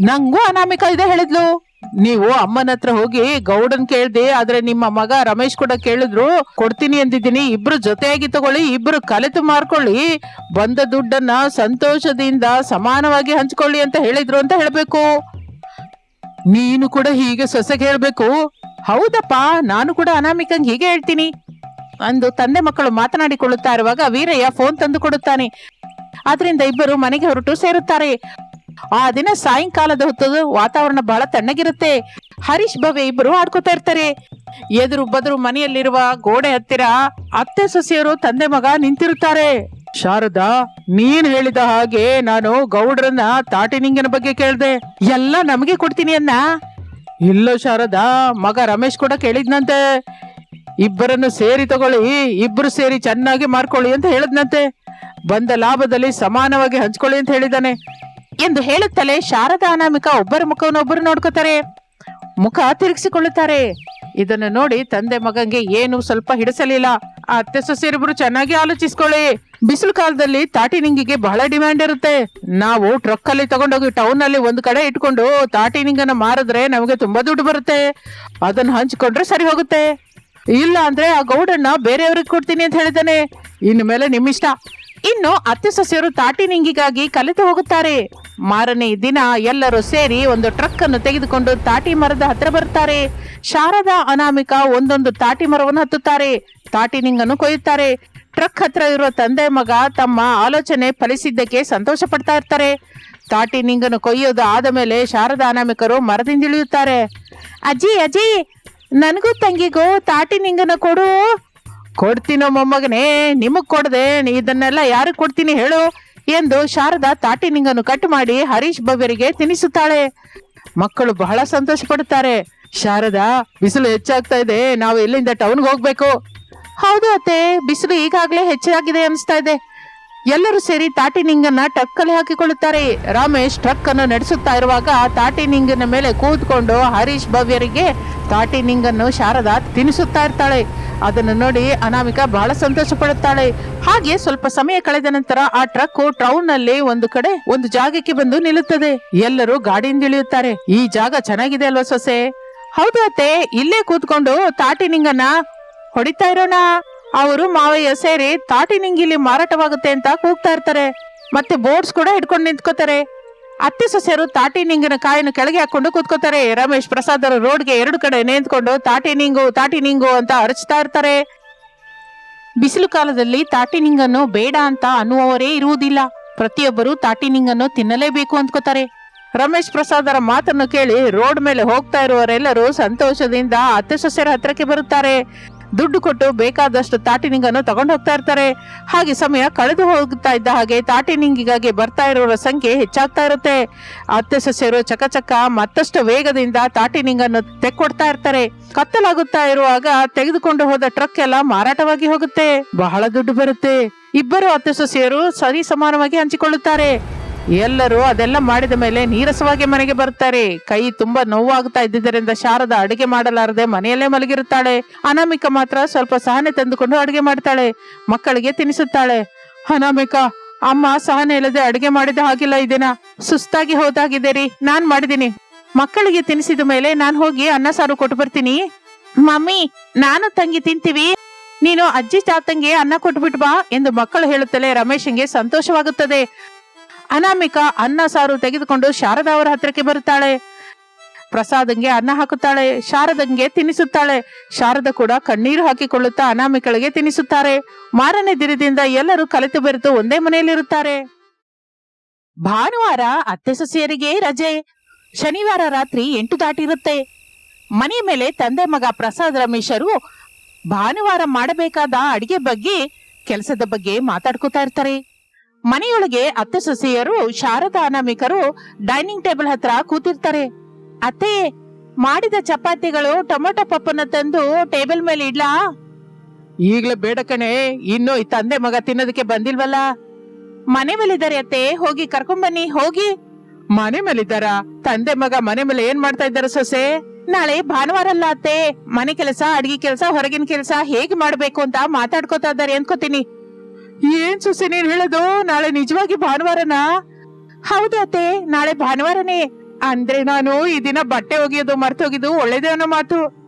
ನಂಗೂ ಅನಾಮಿಕ ಇದೆ ಹೇಳಿದ್ಲು. ನೀವು ಅಮ್ಮನ ಹತ್ರ ಹೋಗಿ ಗೌಡನ್ ಕೇಳ್ದೆ, ಆದ್ರೆ ನಿಮ್ಮ ಮಗ ರಮೇಶ್ ಕೂಡ ಕೇಳಿದ್ರು, ಕೊಡ್ತೀನಿ ಅಂದಿದ್ದೀನಿ, ಇಬ್ರು ಜೊತೆಯಾಗಿ ತಗೊಳ್ಳಿ, ಇಬ್ರು ಕಲೆತು ಮಾರ್ಕೊಳ್ಳಿ, ಬಂದ ದುಡ್ಡನ್ನ ಸಂತೋಷದಿಂದ ಸಮಾನವಾಗಿ ಹಂಚ್ಕೊಳ್ಳಿ ಅಂತ ಹೇಳಿದ್ರು ಅಂತ ಹೇಳ್ಬೇಕು. ನೀನು ಕೂಡ ಹೀಗೆ ಸೊಸೆಗೆ ಹೇಳ್ಬೇಕು. ಹೌದಪ್ಪ, ನಾನು ಕೂಡ ಅನಾಮಿಕಂಗ್ ಹೀಗೆ ಹೇಳ್ತೀನಿ. ಅಂದು ತಂದೆ ಮಕ್ಕಳು ಮಾತನಾಡಿಕೊಳ್ಳುತ್ತಾ ಇರುವಾಗ ವೀರಯ್ಯ ಫೋನ್ ತಂದು ಕೊಡುತ್ತಾನೆ. ಆದ್ರಿಂದ ಇಬ್ಬರು ಮನೆಗೆ ಹೊರಟು ಸೇರುತ್ತಾರೆ. ಆ ದಿನ ಸಾಯಂಕಾಲದ ಹೊತ್ತದು ವಾತಾವರಣ ಬಹಳ ತಣ್ಣಗಿರುತ್ತೆ. ಹರೀಶ್ ಭವ್ಯ ಇಬ್ಬರು ಆಡ್ಕೋತಾ ಇರ್ತಾರೆ. ಎದುರು ಬದರು ಮನೆಯಲ್ಲಿರುವ ಗೋಡೆ ಹತ್ತಿರ ಅತ್ತೆ ಸೊಸೆಯರು ತಂದೆ ಮಗ ನಿಂತಿರುತ್ತಾರೆ. ಶಾರದಾ, ನೀನ್ ಹೇಳಿದ ಹಾಗೆ ನಾನು ಗೌಡ್ರನ್ನ ತಾಟಿನಿಂಗಿನ ಬಗ್ಗೆ ಕೇಳ್ದೆ. ಎಲ್ಲ ನಮಗೆ ಕೊಡ್ತೀನಿ ಅನ್ನ ಇಲ್ಲ ಶಾರದಾ, ಮಗ ರಮೇಶ್ ಕೂಡ ಕೇಳಿದ್ನಂತೆ. ಇಬ್ಬರನ್ನು ಸೇರಿ ತಗೊಳ್ಳಿ, ಇಬ್ರು ಸೇರಿ ಚೆನ್ನಾಗಿ ಮಾರ್ಕೊಳ್ಳಿ ಅಂತ ಹೇಳಿದ್ನಂತೆ. ಬಂದ ಲಾಭದಲ್ಲಿ ಸಮಾನವಾಗಿ ಹಂಚ್ಕೊಳ್ಳಿ ಅಂತ ಹೇಳಿದಾನೆ ಎಂದು ಹೇಳುತ್ತಲೇ ಶಾರದಾ ಅನಾಮಿಕ ಒಬ್ಬರ ಮುಖವನ್ನೊಬ್ಬರು ನೋಡ್ಕೋತಾರೆ. ಮುಖ ತಿರುಗಿಸಿಕೊಳ್ಳುತ್ತಾರೆ. ಇದನ್ನು ನೋಡಿ ತಂದೆ ಮಗಂಗೆ ಏನು ಸ್ವಲ್ಪ ಹಿಡಿಸಲಿಲ್ಲ. ಆ ಅತ್ತೆ ಸೊಸೆಯರಿಬ್ರು ಚೆನ್ನಾಗಿ ಆಲೋಚಿಸ್ಕೊಳ್ಳಿ. ಬಿಸಿಲು ಕಾಲದಲ್ಲಿ ತಾಟಿ ನಿಂಗಿಗೆ ಬಹಳ ಡಿಮ್ಯಾಂಡ್ ಇರುತ್ತೆ. ನಾವು ಟ್ರಕ್ ಅಲ್ಲಿ ತಗೊಂಡೋಗಿ ಟೌನ್ ಅಲ್ಲಿ ಒಂದ್ ಕಡೆ ಇಟ್ಕೊಂಡು ತಾಟಿ ನಿಂಗನ್ನ ಮಾರಿದ್ರೆ ನಮಗೆ ತುಂಬಾ ದುಡ್ಡು ಬರುತ್ತೆ. ಅದನ್ನ ಹಂಚಿಕೊಂಡ್ರೆ ಸರಿ ಹೋಗುತ್ತೆ. ಇಲ್ಲ ಅಂದ್ರೆ ಆ ಗೌಡನ್ನ ಬೇರೆಯವ್ರಿಗೆ ಕೊಡ್ತೀನಿ ಅಂತ ಹೇಳಿದಾನೆ ಇನ್ನು ಮೇಲೆ ನಿಮ್ಮಿಷ್ಟ. ಇನ್ನು ಅತ್ತೆ ಸೊಸೆಯರು ತಾಟಿ ನಿಂಗಿಗಾಗಿ ಕಲಿತು ಹೋಗುತ್ತಾರೆ. ಮಾರನೇ ದಿನ ಎಲ್ಲರೂ ಸೇರಿ ಒಂದು ಟ್ರಕ್ ಅನ್ನು ತೆಗೆದುಕೊಂಡು ತಾಟಿ ಮರದ ಹತ್ರ ಬರುತ್ತಾರೆ. ಶಾರದಾ ಅನಾಮಿಕ ಒಂದೊಂದು ತಾಟಿ ಮರವನ್ನು ಹತ್ತುತ್ತಾರೆ. ತಾಟಿ ನಿಂಗನ್ನು ಕೊಯ್ಯುತ್ತಾರೆ. ಟ್ರಕ್ ಹತ್ರ ಇರುವ ತಂದೆ ಮಗ ತಮ್ಮ ಆಲೋಚನೆ ಫಲಿಸಿದ್ದಕ್ಕೆ ಸಂತೋಷ ಪಡ್ತಾ ಇರ್ತಾರೆ. ತಾಟಿ ನಿಂಗನ್ನು ಕೊಯ್ಯೋದು ಆದ ಮೇಲೆ ಶಾರದಾ ಅನಾಮಿಕರು ಮರದಿಂದ ಇಳಿಯುತ್ತಾರೆ. ಅಜ್ಜಿ ಅಜ್ಜಿ, ನನಗೂ ತಂಗಿಗೂ ತಾಟಿ ನಿಂಗನ ಕೊಡು. ಕೊಡ್ತೀನೋ ಮೊಮ್ಮಗನೇ, ನಿಮಗ್ ಕೊಡದೆ ಇದನ್ನೆಲ್ಲ ಯಾರಿಗೆ ಕೊಡ್ತೀನಿ ಹೇಳು. ಎಂದು ಶಾರದಾ ತಾಟಿನಿಂಗನ್ನು ಕಟ್ ಮಾಡಿ ಹರೀಶ್ ಭವ್ಯರಿಗೆ ತಿನ್ನಿಸುತ್ತಾಳೆ ಮಕ್ಕಳು ಬಹಳ ಸಂತೋಷ ಪಡುತ್ತಾರೆ ಶಾರದಾ, ಬಿಸಿಲು ಹೆಚ್ಚಾಗ್ತಾ ಇದೆ. ನಾವು ಇಲ್ಲಿಂದ ಟೌನ್ಗೆ ಹೋಗ್ಬೇಕು. ಹೌದು ಅತ್ತೆ, ಬಿಸಿಲು ಈಗಾಗಲೇ ಹೆಚ್ಚಾಗಿದೆ ಅನಿಸ್ತಾ ಇದೆ. ಎಲ್ಲರೂ ಸೇರಿ ತಾಟಿ ನಿಂಗನ್ನ ಟಕ್ಕಲ್ಲಿ ಹಾಕಿಕೊಳ್ಳುತ್ತಾರೆ. ರಮೇಶ್ ಟ್ರಕ್ ಅನ್ನು ನಡೆಸುತ್ತಾ ಇರುವಾಗ ತಾಟಿ ನಿಂಗನ ಮೇಲೆ ಕೂತ್ಕೊಂಡು ಹರೀಶ್ ಭವ್ಯರಿಗೆ ತಾಟಿ ನಿಂಗನ್ನು ಶಾರದಾ ತಿನ್ನಿಸುತ್ತಾ ಇರ್ತಾಳೆ. ಅದನ್ನು ನೋಡಿ ಅನಾಮಿಕ ಬಹಳ ಸಂತೋಷ ಪಡುತ್ತಾಳೆ. ಹಾಗೆ ಸ್ವಲ್ಪ ಸಮಯ ಕಳೆದ ನಂತರ ಆ ಟ್ರಕ್ ಟೌನ್ನಲ್ಲಿ ಒಂದು ಕಡೆ ಒಂದು ಜಾಗಕ್ಕೆ ಬಂದು ನಿಲ್ಲುತ್ತದೆ. ಎಲ್ಲರೂ ಗಾಡಿಯಿಂದ ಇಳಿಯುತ್ತಾರೆ. ಈ ಜಾಗ ಚೆನ್ನಾಗಿದೆ ಅಲ್ವಾ ಸೊಸೆ? ಹೌದು ಅತ್ತೆ, ಇಲ್ಲೇ ಕೂತ್ಕೊಂಡು ತಾಟಿ ನಿಂಗನ್ನ ಹೊಡಿತಾ ಇರೋಣ. ಅವರು ಮಾವಯ್ಯ ಸೇರಿ ತಾಟಿ ನಿಂಗಿಲಿ ಮಾರಾಟವಾಗುತ್ತೆ ಅಂತ ಕೂಗ್ತಾ ಇರ್ತಾರೆ. ಮತ್ತೆ ಬೋರ್ಡ್ಸ್ ಕೂಡ ಹಿಡ್ಕೊಂಡು ನಿಂತ್ಕೋತಾರೆ. ಅತ್ತೆ ಸೊಸೆಯರು ತಾಟಿ ನಿಂಗಿನ ಕಾಯನ್ನು ಕೆಳಗೆ ಹಾಕೊಂಡು ಕೂತ್ಕೋತಾರೆ. ರಮೇಶ್ ಪ್ರಸಾದ್ ಅವರು ರೋಡ್ಗೆ ಎರಡು ಕಡೆ ನಿಂತ್ಕೊಂಡು ತಾಟಿ ನಿಂಗು ತಾಟಿ ನಿಂಗು ಅಂತ ಅರಚ್ತಾ ಇರ್ತಾರೆ. ಬಿಸಿಲು ಕಾಲದಲ್ಲಿ ತಾಟಿ ನಿಂಗನ್ನು ಬೇಡ ಅಂತ ಅನ್ನುವವರೇ ಇರುವುದಿಲ್ಲ. ಪ್ರತಿಯೊಬ್ಬರು ತಾಟಿ ನಿಂಗನ್ನು ತಿನ್ನಲೇಬೇಕು ಅಂದ್ಕೋತಾರೆ. ರಮೇಶ್ ಪ್ರಸಾದರ ಮಾತನ್ನು ಕೇಳಿ ರೋಡ್ ಮೇಲೆ ಹೋಗ್ತಾ ಇರುವವರೆಲ್ಲರೂ ಸಂತೋಷದಿಂದ ಅತ್ತೆ ಸೊಸೆಯರ ಹತ್ರಕ್ಕೆ ಬರುತ್ತಾರೆ. ದುಡ್ಡು ಕೊಟ್ಟು ಬೇಕಾದಷ್ಟು ತಾಟಿನಿಂಗನ್ನು ತಗೊಂಡು ಹೋಗ್ತಾ ಇರ್ತಾರೆ. ಹಾಗೆ ಸಮಯ ಕಳೆದು ಹೋಗ್ತಾ ಇದ್ದ ಹಾಗೆ ತಾಟಿನಿಂಗಿಗಾಗಿ ಬರ್ತಾ ಇರೋರ ಸಂಖ್ಯೆ ಹೆಚ್ಚಾಗ್ತಾ ಇರುತ್ತೆ. ಅತ್ತೆ, ಸಸ್ಯರು ಚಕಚಕ ಮತ್ತಷ್ಟು ವೇಗದಿಂದ ತಾಟಿನಿಂಗನ್ನು ತೆಕ್ಕೊಡ್ತಾ ಇರ್ತಾರೆ. ಕತ್ತಲಾಗುತ್ತಾ ಇರುವಾಗ ತೆಗೆದುಕೊಂಡು ಹೋದ ಟ್ರಕ್ ಎಲ್ಲ ಮಾರಾಟವಾಗಿ ಹೋಗುತ್ತೆ. ಬಹಳ ದುಡ್ಡು ಬರುತ್ತೆ. ಇಬ್ಬರು ಅತ್ತೆ, ಸೊಸೆಯರು ಸರಿ ಸಮಾನವಾಗಿ ಹಂಚಿಕೊಳ್ಳುತ್ತಾರೆ. ಎಲ್ಲರೂ ಅದೆಲ್ಲ ಮಾಡಿದ ಮೇಲೆ ನೀರಸವಾಗಿ ಮನೆಗೆ ಬರ್ತಾರೆ. ಕೈ ತುಂಬಾ ನೋವಾಗ್ತಾ ಇದ್ದಿದ್ದರಿಂದ ಶಾರದ ಅಡಿಗೆ ಮಾಡಲಾರದೆ ಮನೆಯಲ್ಲೇ ಮಲಗಿರುತ್ತಾಳೆ. ಅನಾಮಿಕ ಮಾತ್ರ ಸ್ವಲ್ಪ ಸಹನೆ ತಂದುಕೊಂಡು ಅಡಿಗೆ ಮಾಡ್ತಾಳೆ. ಮಕ್ಕಳಿಗೆ ತಿನಿಸುತ್ತಾಳೆ. ಅನಾಮಿಕ, ಅಮ್ಮ ಸಹನೆ ಇಲ್ಲದೆ ಅಡಿಗೆ ಮಾಡಿದ ಹಾಗಿಲ್ಲ ಇದೇನ ಸುಸ್ತಾಗಿ ಹೋದಾಗಿದೆ ರೀ ನಾನ್ ಮಾಡಿದೀನಿ ಮಕ್ಕಳಿಗೆ ತಿನಿಸಿದ ಮೇಲೆ ನಾನ್ ಹೋಗಿ ಅನ್ನ ಸಾರು ಕೊಟ್ಟು ಬರ್ತೀನಿ. ಮಮ್ಮಿ, ನಾನು ತಂಗಿ ತಿಂತೀವಿ. ನೀನು ಅಜ್ಜಿ ತಾತಂಗೆ ಅನ್ನ ಕೊಟ್ಬಿಟ್ ಬಾ ಎಂದು ಮಕ್ಕಳು ಹೇಳುತ್ತಲೇ ರಮೇಶನ್ಗೆ ಸಂತೋಷವಾಗುತ್ತದೆ. ಅನಾಮಿಕ ಅನ್ನ ಸಾರು ತೆಗೆದುಕೊಂಡು ಶಾರದಾ ಅವರ ಹತ್ರಕ್ಕೆ ಬರುತ್ತಾಳೆ. ಪ್ರಸಾದಂಗೆ ಅನ್ನ ಹಾಕುತ್ತಾಳೆ. ಶಾರದಂಗೆ ತಿನ್ನಿಸುತ್ತಾಳೆ ಶಾರದ ಕೂಡ ಕಣ್ಣೀರು ಹಾಕಿಕೊಳ್ಳುತ್ತಾ ಅನಾಮಿಕಳಿಗೆ ತಿನ್ನಿಸುತ್ತಾರೆ ಮಾರನೇ ದಿನದಿಂದ ಎಲ್ಲರೂ ಕಲಿತು ಬೆರೆತು ಒಂದೇ ಮನೆಯಲ್ಲಿರುತ್ತಾರೆ. ಭಾನುವಾರ ಅತ್ತೆ ಸೊಸೆಯರಿಗೆ ರಜೆ. ಶನಿವಾರ ರಾತ್ರಿ ಎಂಟು ದಾಟಿರುತ್ತೆ ಮನೆ ಮೇಲೆ ತಂದೆ ಮಗ ಪ್ರಸಾದ್ ರಮೇಶರು ಭಾನುವಾರ ಮಾಡಬೇಕಾದ ಅಡಿಗೆ ಬಗ್ಗೆ, ಕೆಲಸದ ಬಗ್ಗೆ ಮಾತಾಡ್ಕೋತಾ ಇರ್ತಾರೆ. ಮನೆಯೊಳಗೆ ಅತ್ತೆ ಸೊಸೆಯರು ಶಾರದಾ ಅನಾಮಿಕರು ಡೈನಿಂಗ್ ಟೇಬಲ್ ಹತ್ರ ಕೂತಿರ್ತಾರೆ. ಅತ್ತೆ, ಮಾಡಿದ ಚಪಾತಿಗಳು ಟೊಮೆಟೊ ಪಪ್ಪನ್ನ ತಂದು ಟೇಬಲ್ ಮೇಲೆ ಇಡ್ಲಾ? ಈಗ್ಲೇ ಬೇಡ ಕಣೆ, ಇನ್ನು ತಂದೆ ಮಗ ತಿನ್ನೋದಕ್ಕೆ ಬಂದಿಲ್ವಲ್ಲ? ಮನೆ ಮೇಲಿದ್ದಾರೆ ಅತ್ತೆ, ಹೋಗಿ ಕರ್ಕೊಂಡ್ ಬನ್ನಿ, ಹೋಗಿ. ಮನೆ ಮೇಲಿದ್ದಾರ? ತಂದೆ ಮಗ ಮನೆ ಮೇಲೆ ಏನ್ ಮಾಡ್ತಾ ಇದ್ದಾರ ಸೊಸೆ? ನಾಳೆ ಭಾನುವಾರ ಅಲ್ಲ ಅತ್ತೆ, ಮನೆ ಕೆಲಸ, ಅಡಿಗೆ ಕೆಲಸ, ಹೊರಗಿನ ಕೆಲಸ ಹೇಗೆ ಮಾಡ್ಬೇಕು ಅಂತ ಮಾತಾಡ್ಕೋತಾ ಇದ್ದಾರೆ ಅನ್ಕೋತೀನಿ. ಏನ್ ಸೊಸೆ ನೀನ್ ಹೇಳೋದು? ನಾಳೆ ನಿಜವಾಗಿ ಭಾನುವಾರನ? ಹೌದು ಅತ್ತೆ, ನಾಳೆ ಭಾನುವಾರನೇ. ಅಂದ್ರೆ ನಾನು ಈ ದಿನ ಬಟ್ಟೆ ಒಗೆಯೋದು ಮರ್ತೋಗಿದ್ದು ಒಳ್ಳೇದೇ ಅನ್ನೋ ಮಾತು.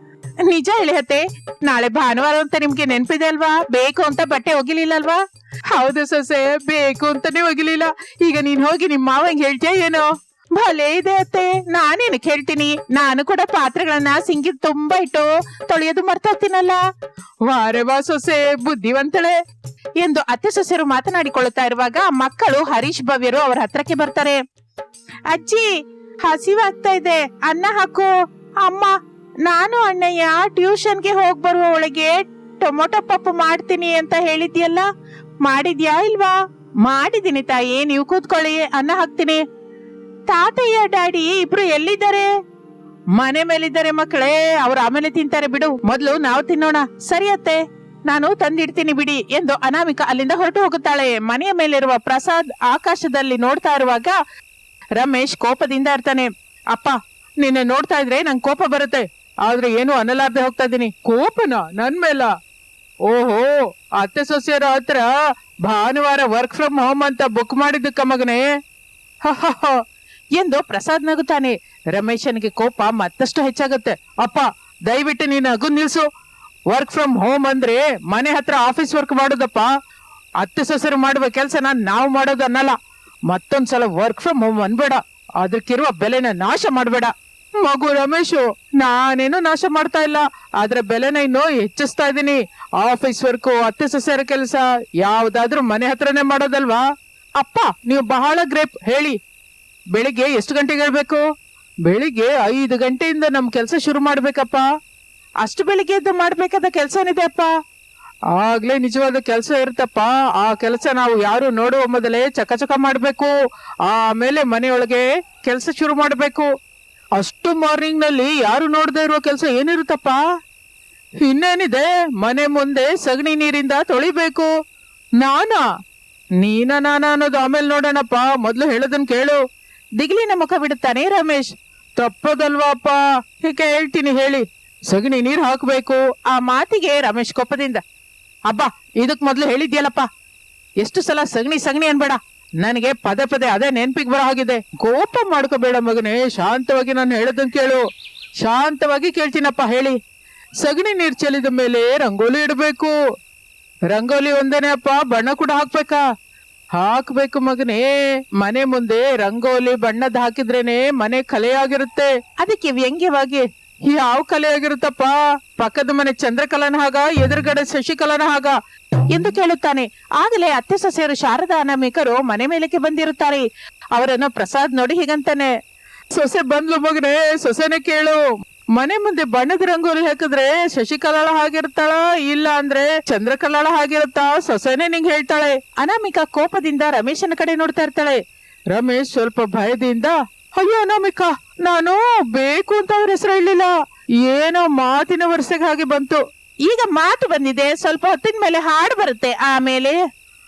ನಿಜ ಹೇಳಿ ಅತ್ತೆ, ನಾಳೆ ಭಾನುವಾರ ಅಂತ ನಿಮ್ಗೆ ನೆನ್ಪಿದೆ ಅಲ್ವಾ? ಬೇಕು ಅಂತ ಬಟ್ಟೆ ಒಗಿಲಿಲ್ಲ ಅಲ್ವಾ? ಹೌದು ಸೊಸೆ, ಬೇಕು ಅಂತಾನೆ ಒಗಿಲಿಲ್ಲ. ಈಗ ನೀನ್ ಹೋಗಿ ನಿಮ್ ಮಾವಂಗ್ ಹೇಳ್ತೀಯ ಏನೋ? ಭಲೇ ಇದೆ ಅತ್ತೆ ನಾನೇನು ಹೇಳ್ತೀನಿ? ನಾನು ಕೂಡ ಪಾತ್ರೆಗಳನ್ನ ಸಿಂಗಿ ತುಂಬಾ ಇಟ್ಟು ತೊಳೆಯೋದು ಮರ್ತೋಗ್ತೀನಲ್ಲ ವಾರೆ ವಾ ಸೊಸೆ, ಬುದ್ಧಿವಂತಳೆ. ಎಂದು ಅತ್ತೆ ಸೊಸೆರು ಮಾತನಾಡಿಕೊಳ್ಳುತ್ತಾ ಇರುವಾಗ ಮಕ್ಕಳು ಹರೀಶ್ ಭವ್ಯರು ಅವರ ಹತ್ರಕ್ಕೆ ಬರ್ತಾರೆ. ಅಜ್ಜಿ, ಹಸಿವಾಗ್ತಾ ಇದೆ. ಅನ್ನ ಹಾಕು. ಅಮ್ಮ, ನಾನು ಅಣ್ಣಯ್ಯ, ಟ್ಯೂಷನ್ಗೆ ಹೋಗ್ ಬರುವ ಒಳಗೆ ಟೊಮೊಟೊ ಪಪ್ಪು ಮಾಡ್ತೀನಿ ಅಂತ ಹೇಳಿದ್ಯಲ್ಲ? ಮಾಡಿದ್ಯಾ ಇಲ್ವಾ? ಮಾಡಿದೀನಿ ತಾಯಿ, ನೀವು ಕೂತ್ಕೊಳ್ಳಿ, ಅನ್ನ ಹಾಕ್ತೀನಿ. ತಾತಯ್ಯ, ಡ್ಯಾಡಿ ಇಬ್ರು ಎಲ್ಲಿದ್ದಾರೆ? ಮನೆ ಮೇಲಿದ್ದಾರೆ ಮಕ್ಕಳೇ, ಅವ್ರು ಆಮೇಲೆ ತಿಂತಾರೆ ಬಿಡು. ಮೊದ್ಲು ನಾವು ತಿನ್ನೋಣ. ಸರಿ ಅತ್ತೆ. ನಾನು ತಂದಿಡ್ತೀನಿ ಬಿಡಿ ಎಂದು ಅನಾಮಿಕ ಅಲ್ಲಿಂದ ಹೊರಟು ಹೋಗುತ್ತಾಳೆ. ಮನೆಯ ಮೇಲಿರುವ ಪ್ರಸಾದ್ ಆಕಾಶದಲ್ಲಿ ನೋಡ್ತಾ ಇರುವಾಗ ರಮೇಶ್ ಕೋಪದಿಂದ ಇರ್ತಾನೆ ಅಪ್ಪ, ನಿನ್ನೆ ನೋಡ್ತಾ ಇದ್ರೆ ನಂಗೆ ಕೋಪ ಬರುತ್ತೆ. ಆದ್ರೆ ಏನು ಅನ್ನಲಾರ್ದೆ ಹೋಗ್ತಾ ಇದ್ದೀನಿ. ಕೋಪನ? ನನ್ ಮೇಲ? ಓಹೋ, ಅತ್ತೆ ಸೊಸೆಯರ ಹತ್ರ ಭಾನುವಾರ ವರ್ಕ್ ಫ್ರಮ್ ಹೋಮ್ ಅಂತ ಬುಕ್ ಮಾಡಿದ್ದಕ್ಕ ಮಗನೇ. ಎಂದು ಪ್ರಸಾದ್ ನಗುತ್ತಾನೆ. ರಮೇಶನಿಗೆ ಕೋಪ ಮತ್ತಷ್ಟು ಹೆಚ್ಚಾಗುತ್ತೆ. ಅಪ್ಪ, ದಯವಿಟ್ಟು ನೀನು ನಗು ನಿಲ್ಸು. ವರ್ಕ್ ಫ್ರಮ್ ಹೋಮ್ ಅಂದ್ರೆ ಮನೆ ಹತ್ರ ಆಫೀಸ್ ವರ್ಕ್ ಮಾಡೋದಪ್ಪ. ಅತ್ತೆ ಸೊಸರು ಮಾಡುವ ನಾನು ನಾವು ಮಾಡೋದು ಅನ್ನಲ್ಲ. ಮತ್ತೊಂದ್ಸಲ ವರ್ಕ್ ಫ್ರಮ್ ಹೋಮ್ ಅನ್ಬೇಡ. ಅದಕ್ಕಿರುವ ಬೆಲೆನ ನಾಶ ಮಾಡಬೇಡ. ಮಗು ರಮೇಶು, ನಾನೇನು ನಾಶ ಮಾಡ್ತಾ ಇಲ್ಲ. ಆದ್ರೆ ಬೆಲೆನ ಇನ್ನು ಹೆಚ್ಚಿಸ್ತಾ ಇದ್ದೀನಿ ಆಫೀಸ್ ವರ್ಕು ಅತ್ತೆ ಸೊಸೆಯರ ಕೆಲಸ ಯಾವ್ದಾದ್ರೂ ಮನೆ ಹತ್ರನೇ ಮಾಡೋದಲ್ವಾ? ಅಪ್ಪ, ನೀವು ಬಹಳ ಗ್ರೇಪ್ ಹೇಳಿ, ಬೆಳಿಗ್ಗೆ ಎಷ್ಟು ಗಂಟೆಗೆ ಹೇಳ್ಬೇಕು? ಬೆಳಿಗ್ಗೆ ಐದು ಗಂಟೆಯಿಂದ ನಮ್ಮ ಕೆಲಸ ಶುರು ಮಾಡ್ಬೇಕಪ್ಪ. ಅಷ್ಟು ಬೆಳಿಗ್ಗೆ ಎದ್ದು ಮಾಡ್ಬೇಕಾದ ಕೆಲಸ ಏನಿದೆ ಅಪ್ಪ ಆಗ್ಲೇ ನಿಜವಾದ ಕೆಲಸ ಇರುತ್ತಪ್ಪ. ಆ ಕೆಲಸ ನಾವು ಯಾರು ನೋಡುವ ಮೊದಲೇ ಚಕಚಕ ಮಾಡಬೇಕು. ಆಮೇಲೆ ಮನೆಯೊಳಗೆ ಕೆಲಸ ಶುರು ಮಾಡಬೇಕು. ಅಷ್ಟು ಮಾರ್ನಿಂಗ್ನಲ್ಲಿ ಯಾರು ನೋಡದೆ ಇರುವ ಕೆಲಸ ಏನಿರುತ್ತಪ್ಪ? ಇನ್ನೇನಿದೆ? ಮನೆ ಮುಂದೆ ಸಗಣಿ ನೀರಿಂದ ತೊಳಿಬೇಕು. ನಾನಾ? ನೀನ ನಾನ ಅನ್ನೋದು ಆಮೇಲೆ ನೋಡೋಣಪ್ಪ. ಮೊದಲು ಹೇಳೋದನ್ ಕೇಳು. ದಿಗಿಲಿನ ಮುಖ ಬಿಡುತ್ತಾನೆ ರಮೇಶ್. ತಪ್ಪದಲ್ವಾ ಅಪ್ಪ ಹೀಗೆ ಹೇಳ್ತೀನಿ, ಹೇಳಿ. ಸಗಣಿ ನೀರು ಹಾಕಬೇಕು. ಆ ಮಾತಿಗೆ ರಮೇಶ್ ಕೋಪದಿಂದ, ಅಬ್ಬಾ, ಇದಕ್ ಮೊದ್ಲು ಹೇಳಿದ್ಯಲ್ಲಪ್ಪ. ಎಷ್ಟು ಸಲ ಸಗಣಿ ಸಗಣಿ ಅನ್ಬೇಡ. ನನಗೆ ಪದೇ ಪದೇ ಅದೇ ನೆನ್ಪಿಗೆ ಬರೋ ಹಾಗಿದೆ. ಕೋಪ ಮಾಡ್ಕೋಬೇಡ ಮಗನೇ, ಶಾಂತವಾಗಿ ನಾನು ಹೇಳದನ್ ಕೇಳು. ಶಾಂತವಾಗಿ ಕೇಳ್ತೀನಪ್ಪ, ಹೇಳಿ. ಸಗಣಿ ನೀರ್ ಚೆಲ್ಲಿದ ಮೇಲೆ ರಂಗೋಲಿ ಇಡಬೇಕು. ರಂಗೋಲಿ ಒಂದೇನೆ ಅಪ್ಪ, ಬಣ್ಣ ಕೂಡ ಹಾಕ್ಬೇಕಾ? ಹಾಕ್ಬೇಕು ಮಗನೇ. ಮನೆ ಮುಂದೆ ರಂಗೋಲಿ ಬಣ್ಣದ ಹಾಕಿದ್ರೇನೆ ಮನೆ ಕಲೆಯಾಗಿರುತ್ತೆ. ಅದಕ್ಕೆ ವ್ಯಂಗ್ಯವಾಗಿ ಯಾವ ಕಲೆ ಆಗಿರುತ್ತಪ್ಪ? ಪಕ್ಕದ ಮನೆ ಚಂದ್ರಕಲನ ಹಾಗ, ಎದುರುಗಡೆ ಶಶಿಕಲನ ಹಾಗ ಎಂದು ಕೇಳುತ್ತಾನೆ. ಆಗಲೇ ಅತ್ತೆ ಸೊಸೆಯರು ಶಾರದಾ ಅನಾಮಿಕರು ಮನೆ ಮೇಲಕ್ಕೆ ಬಂದಿರುತ್ತಾರೆ. ಅವರನ್ನು ಪ್ರಸಾದ್ ನೋಡಿ ಹೀಗಂತಾನೆ, ಸೊಸೆ ಬಂದ್ಲು ಮಗನೆ, ಸೊಸೆನೆ ಕೇಳು. ಮನೆ ಮುಂದೆ ಬಣ್ಣದ ರಂಗೋಲಿ ಹಾಕಿದ್ರೆ ಶಶಿಕಲಾಳ ಹಾಗಿರ್ತಾಳ ಇಲ್ಲ ಅಂದ್ರೆ ಚಂದ್ರಕಲಾಳ ಹಾಗಿರುತ್ತಾ? ಸೊಸೆನೆ ನಿಂಗೆ ಹೇಳ್ತಾಳೆ. ಅನಾಮಿಕಾ ಕೋಪದಿಂದ ರಮೇಶನ ಕಡೆ ನೋಡ್ತಾ ಇರ್ತಾಳೆ. ರಮೇಶ್ ಸ್ವಲ್ಪ ಭಯದಿಂದ ಅಯ್ಯೋ ಅನಾಮಿಕಾ ನಾನು ಬೇಕು ಅಂತ ಅವ್ರ ಹೆಸರು ಹೇಳಲಿಲ್ಲ. ಏನೋ ಮಾತಿನ ವರ್ಷಗೆ ಹಾಗೆ ಬಂತು. ಈಗ ಮಾತು ಬಂದಿದೆ, ಸ್ವಲ್ಪ ಹೊತ್ತಿನ ಮೇಲೆ ಹಾಡು ಬರುತ್ತೆ, ಆಮೇಲೆ?